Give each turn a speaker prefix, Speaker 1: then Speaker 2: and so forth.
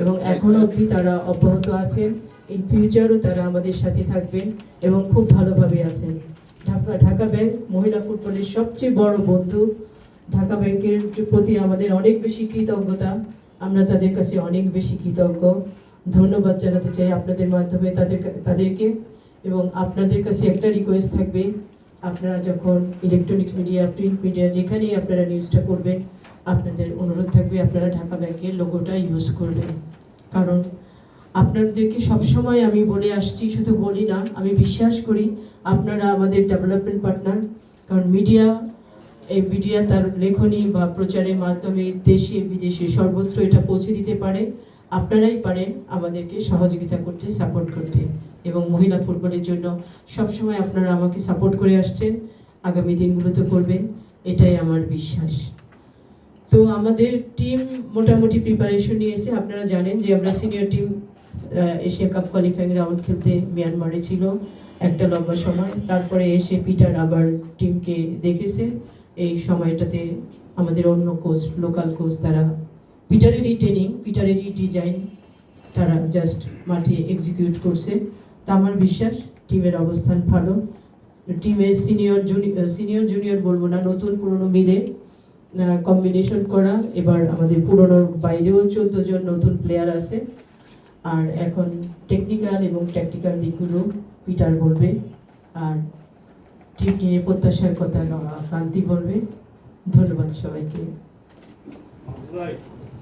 Speaker 1: এবং এখনও অবধি তারা অব্যাহত আছেন। ইন ফিউচারও তারা আমাদের সাথে থাকবেন এবং খুব ভালোভাবে আছেন। ঢাকা ঢাকা ব্যাংক মহিলা ফুটবলের সবচেয়ে বড় বন্ধু। ঢাকা ব্যাংকের প্রতি আমাদের অনেক বেশি কৃতজ্ঞতা। আমরা তাদের কাছে অনেক বেশি কৃতজ্ঞ। ধন্যবাদ জানাতে চাই আপনাদের মাধ্যমে তাদের তাদেরকে। এবং আপনাদের কাছে একটা রিকোয়েস্ট থাকবে। আপনারা যখন ইলেকট্রনিক্স মিডিয়া প্রিন্ট মিডিয়া যেখানেই আপনারা নিউজটা করবেন আপনাদের অনুরোধ থাকবে, আপনারা ঢাকা ব্যাংকের লোগোটা ইউজ করবেন। কারণ আপনাদেরকে সবসময় আমি বলে আসছি, শুধু বলি না, আমি বিশ্বাস করি আপনারা আমাদের ডেভেলপমেন্ট পার্টনার কারণ মিডিয়া এই মিডিয়া তার লেখনী বা প্রচারের মাধ্যমে দেশে, বিদেশে সর্বত্র এটা পৌঁছে দিতে পারে। আপনারাই পারেন আমাদেরকে সহযোগিতা করতে সাপোর্ট করতে। এবং মহিলা ফুটবলের জন্য সবসময় আপনারা আমাকে সাপোর্ট করে আসছেন, আগামী দিনগুলোতে করবেন, এটাই আমার বিশ্বাস। তো আমাদের টিম মোটামুটি প্রিপারেশন নিয়েছে। আপনারা জানেন যে আমরা senior team Asia cup qualifying round খেলতে মিয়ানমারে ছিল একটা লম্বা সময়। তারপরে এসে পিটার আবার টিমকে দেখেছে। এই সময়টাতে আমাদের অন্য কোচ লোকাল কোচ তারা পিটারেরই ট্রেনিং পিটারেরই ডিজাইন তারা জাস্ট মাঠে এক্সিকিউট করছে। তা আমার বিশ্বাস টিমের অবস্থান ভালো। টিমে সিনিয়র জুনিয়র সিনিয়র জুনিয়র বলব না, নতুন পুরনো মিলে কম্বিনেশন করা। এবার আমাদের পুরনো, বাইরেও চোদ্দ জন নতুন প্লেয়ার আছে। আর এখন টেকনিক্যাল এবং ট্যাকটিক্যাল দিকগুলো পিটার বলবে। আর টিম নিয়ে প্রত্যাশার কথা ক্রান্তি বলবে। ধন্যবাদ সবাইকে.